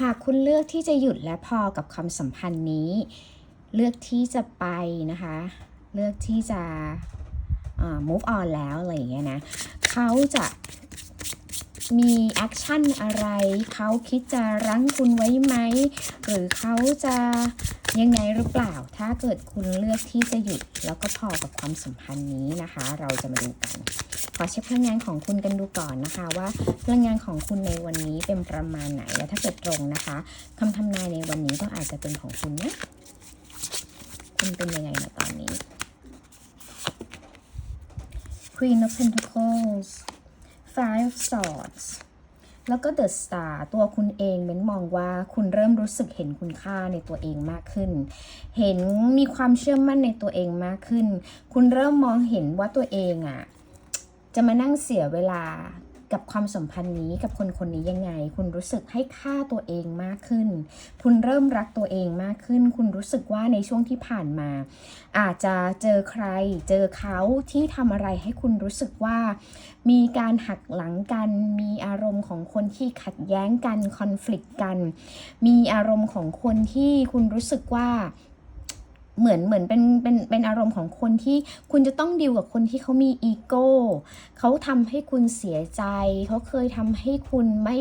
หากคุณเลือกที่จะหยุดและพอกับความสัมพันธ์นี้ เลือกที่จะไปนะคะ เลือกที่จะ move on แล้วอะไรอย่างเงี้ยนะเขาจะมีแอคชั่นอะไร เขาคิดจะรั้งคุณไว้ไหม หรือเขาจะยังไงหรือเปล่า ถ้าเกิดคุณเลือกที่จะหยุดแล้วก็พอกับความสัมพันธ์นี้นะคะ เราจะมาดูกัน ขอเช็คพลังงานของคุณกันดูก่อนนะคะ ว่าพลังงานของคุณในวันนี้เป็นประมาณไหนและถ้าเกิดตรงนะคะคำทำนายในวันนี้ก็อาจจะเป็นของคุณนะคุณเป็นยังไงในตอนนี้ Queen of Pentacles Five Swords แล้วก็ The Star ตัวคุณเองเม้นมองว่าคุณเริ่มรู้สึกเห็นคุณค่าในตัวเองมากขึ้น เห็นมีความเชื่อมั่นในตัวเองมากขึ้น คุณเริ่มมองเห็นว่าตัวเองอะ่ะ จะมานั่งเสียเวลากับความสัมพันธ์นี้กับคนคนนี้ยังไง คุณรู้สึกให้ค่าตัวเองมากขึ้น คุณเริ่มรักตัวเองมากขึ้น คุณรู้สึกว่าในช่วงที่ผ่านมา อาจจะเจอใคร เจอเขาที่ทำอะไรให้คุณรู้สึกว่า มีการหักหลังกัน มีอารมณ์ของคนที่ขัดแย้งกันคอน FLICT กัน มีอารมณ์ของคนที่คุณรู้สึกว่า เหมือนเหมือนเป็นเป็นเป็นอารมณ์ของคนที่คุณจะต้องดิวกับคนที่เขามีอีโก้เขาทำให้คุณเสียใจ เขาเคยทำให้คุณไม่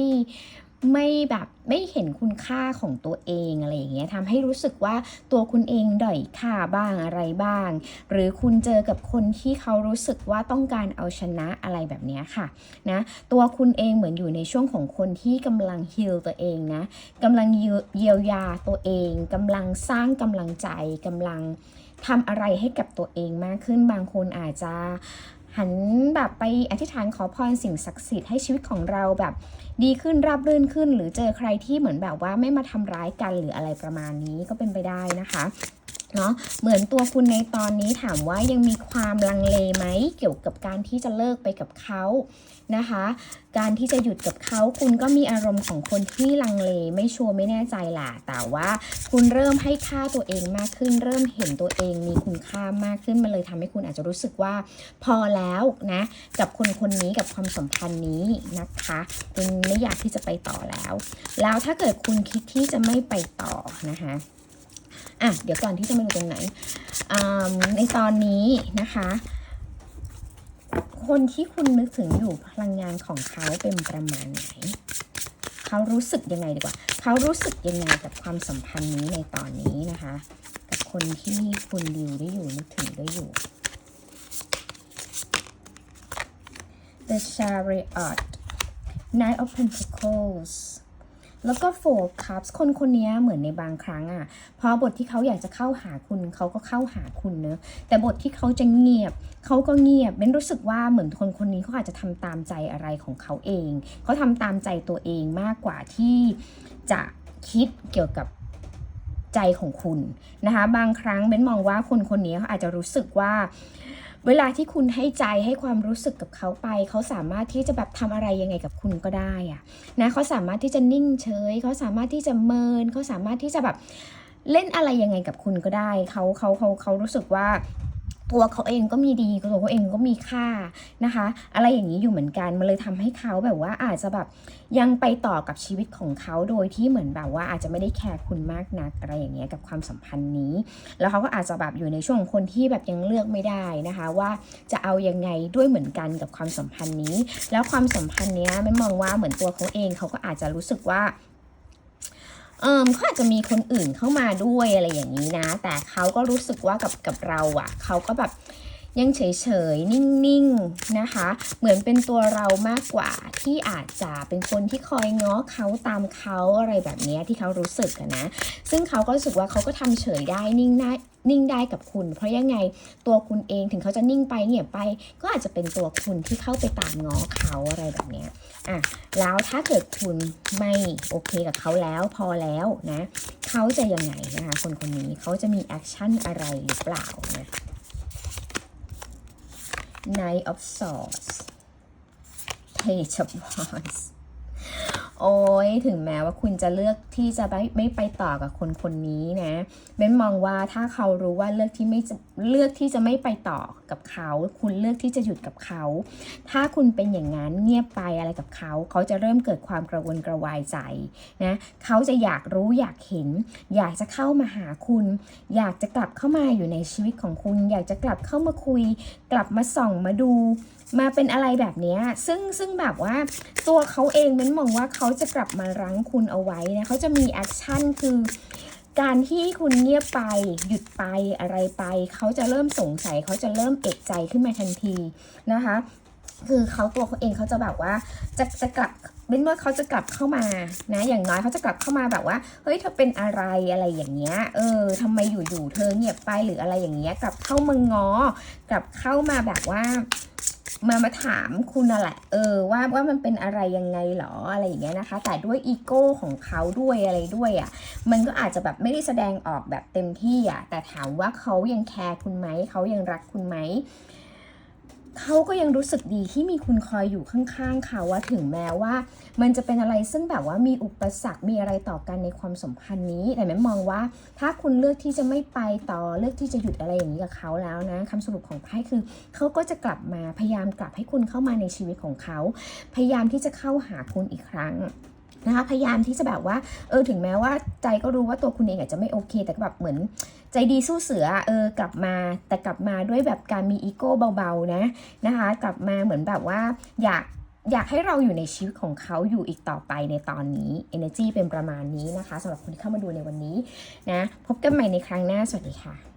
ไม่แบบไม่เห็นคุณค่าของตัวเองอะไรอย่างเงี้ยทำให้รู้สึกว่าตัวคุณเองด้อยค่าบ้างอะไรบ้าง หรือคุณเจอกับคนที่เขารู้สึกว่าต้องการเอาชนะอะไรแบบเนี้ยค่ะนะตัวคุณเองเหมือนอยู่ในช่วงของคนที่กำลังฮิลตัวเองนะกำลังเยียวเยียวยาตัวเองกำลังสร้างกำลังใจกำลังทำอะไรให้กับตัวเองมากขึ้นบางคนอาจจะ หันแบบไปอธิษฐานขอพรสิ่งศักดิ์สิทธิ์ให้ชีวิตของเราแบบ ดีขึ้นราบรื่นขึ้น หรือเจอใครที่เหมือนแบบว่าไม่มาทำร้ายกันหรืออะไรประมาณนี้ก็เป็นไปได้นะคะ เนาะเหมือนตัวคุณในตอนนี้ถามว่ายังมีความลังเลไหมเกี่ยวกับการที่จะเลิกไปกับเขานะคะ การที่จะหยุดกับเขาคุณก็มีอารมณ์ของคนที่ลังเลไม่ชัวร์ไม่แน่ใจล่ะ แต่ว่าคุณเริ่มให้ค่าตัวเองมากขึ้น เริ่มเห็นตัวเองมีคุณค่ามากขึ้นมันเลยทำให้คุณอาจจะรู้สึกว่าพอแล้วนะกับคนคนนี้กับความสัมพันธ์นี้นะคะคุณไม่อยากที่จะไปต่อแล้ว แล้วถ้าเกิดคุณคิดที่จะไม่ไปต่อนะคะ อะเดี๋ยวก่อนที่จะมาดูตรงไหน ในตอนนี้นะคะ คนที่คุณนึกถึงอยู่พลังงานของเขาเป็นประมาณไหน เขารู้สึกยังไงดีกว่า เขารู้สึกยังไงกับความสัมพันธ์นี้ในตอนนี้นะคะ กับคนที่คุณดิวได้อยู่นึกถึงได้อยู่ The Chariot Night of Pentacles แล้วก็ Four Cups คนคนนี้เหมือนในบางครั้งอะ่ะพอบทที่เขาอยากจะเข้าหาคุณเขาก็เข้าหาคุณเนอะแต่บทที่เขาจะเงียบเขาก็เงียบเบนรู้สึกว่าเหมือนคนคนนี้เขาอาจจะทำตามใจอะไรของเขาเองเขาทำตามใจตัวเองมากกว่าที่จะคิดเกี่ยวกับใจของคุณนะคะ บางครั้งเบ้นมองว่าคนคนนี้เขาอาจจะรู้สึกว่า เวลาที่คุณให้ใจให้ความรู้สึกกับเขาไป เขาสามารถที่จะแบบทำอะไรยังไงกับคุณก็ได้อะนะเขาสามารถที่จะนิ่งเฉย เขาสามารถที่จะเมิน เขาสามารถที่จะแบบเล่นอะไรยังไงกับคุณก็ได้ เขาเขาเขาเขารู้สึกว่า ตัวเขาเองก็มีดีตัวเขาเองก็มีค่านะคะ อะไรอย่างนี้อยู่เหมือนกันมันเลยทำให้เขาแบบว่าอาจจะแบบยังไปต่อกับชีวิตของเขาโดยที่เหมือนแบบว่าอาจจะไม่ได้แคร์คุณมากนักอะไรอย่างเงี้ยกับความสัมพันธ์นี้ แล้วเขาก็อาจจะแบบอยู่ในช่วงของคนที่แบบยังเลือกไม่ได้นะคะ ว่าจะเอายังไงด้วยเหมือนกันกับความสัมพันธ์นี้ แล้วความสัมพันธ์เนี้ยมันมองว่าเหมือนตัวเขาเองเขาก็อาจจะรู้สึกว่า เออเขาอาจจะมีคนอื่นเข้ามาด้วยอะไรอย่างนี้นะ แต่เขาก็รู้สึกว่ากับกับเราอะ่ะเขาก็แบบ ยังเฉยๆ นิ่งๆ นะคะ เหมือนเป็นตัวเรามากกว่าที่อาจจะเป็นคนที่คอยง้อเขาตามเขาอะไรแบบนี้ที่เขารู้สึกนะ ซึ่งเขาก็รู้สึกว่าเขาก็ทำเฉยได้นิ่งได้นิ่งได้กับคุณ เพราะยังไงตัวคุณเองถึงเขาจะนิ่งไปเงียบไป ก็อาจจะเป็นตัวคุณที่เข้าไปตามง้อเขาอะไรแบบนี้อะแล้วถ้าเกิดคุณไม่โอเคกับเขาแล้วพอแล้วนะเขาจะยังไงนะคะคนคนนี้เขาจะมีแอคชั่นอะไรหรือเปล่านะ Knight of Swords. Page of Wands โอ้ยถึงแม้ว่าคุณจะเลือกที่จะไม่ไม่ไปต่อกับคนคนนี้นะเบนมองว่าถ้าเขารู้ว่าเลือกที่ไม่เลือกที่จะไม่ไปต่อกับเขา คุณเลือกที่จะหยุดกับเขา ถ้าคุณเป็นอย่างนั้นเงียบไปอะไรกับเขา เขาจะเริ่มเกิดความกระวนกระวายใจนะเขาจะอยากรู้อยากเห็น อยากจะเข้ามาหาคุณ อยากจะกลับเข้ามาอยู่ในชีวิตของคุณ อยากจะกลับเข้ามาคุย กลับมาส่องมาดู มาเป็นอะไรแบบนี้ซึ่งซึ่งแบบว่าตัวเขาเองมันมองว่าเขาาจะกลับมารั้งคุณเอาไว้นะเขาจะมีแอคชั่นคือการที่คุณเงียบไปหยุดไปอะไรไป เขาจะเริ่มสงสัยเขาจะเริ่มเอกใจขึ้นมาทันทีนะคะ คือเขาตัวเขาเองเขาจะแบบว่าจะจะกลับเป็นว่าเขาจะกลับเข้ามานะ อย่างน้อยเขาจะกลับเข้ามาแบบว่าเฮ้ยเธอเป็นอะไรอะไรอย่างเงี้ยเออทำไมอยู่ๆเธอเงียบไปหรืออะไรอย่างเงี้ยกลับเข้ามางอกลับเข้ามาแบบว่า มามาถามคุณน่ะแหละ เออว่าว่ามันเป็นอะไรยังไงหรออะไรอย่างเงี้ยนะคะ แต่ด้วยอีโก้ของเขาด้วยอะไรด้วยอะ่ะมันก็อาจจะแบบไม่ได้แสดงออกแบบเต็มที่อะ่ะแต่ถามว่าเขายังแคร์คุณไหมเขายังรักคุณไหม เขาก็ยังรู้สึกดีที่มีคุณคอยอยู่ข้างๆเขาว่าถึงแม้ว่า มันจะเป็นอะไรซึ่งแบบว่ามีอุปสรรคมีอะไรต่อกันในความสัมพันธ์นี้ แต่แม่มองว่า ถ้าคุณเลือกที่จะไม่ไปต่อเลือกที่จะหยุดอะไรอย่างนี้กับเขาแล้วนะคำสรุปของไพ่คือเขาก็จะกลับมาพยายามกลับให้คุณเข้ามาในชีวิตของเขา พยายามที่จะเข้าหาคุณอีกครั้ง นะคะพยายามที่จะแบบว่าเออถึงแม้ว่าใจก็รู้ว่าตัวคุณเองอาจจะไม่โอเค แต่ก็แบบเหมือนใจดีสู้เสือเออกลับมาแต่กลับมาด้วยแบบการมีอีโก้เบาๆนะนะคะ กลับมาเหมือนแบบว่าอยากอยากให้เราอยู่ในชีวิตของเขาอยู่อีกต่อไปในตอนนี้ energy เป็นประมาณนี้นะคะสำหรับคนที่เข้ามาดูในวันนี้นะพบกันใหม่ในครั้งหน้าสวัสดีค่ะ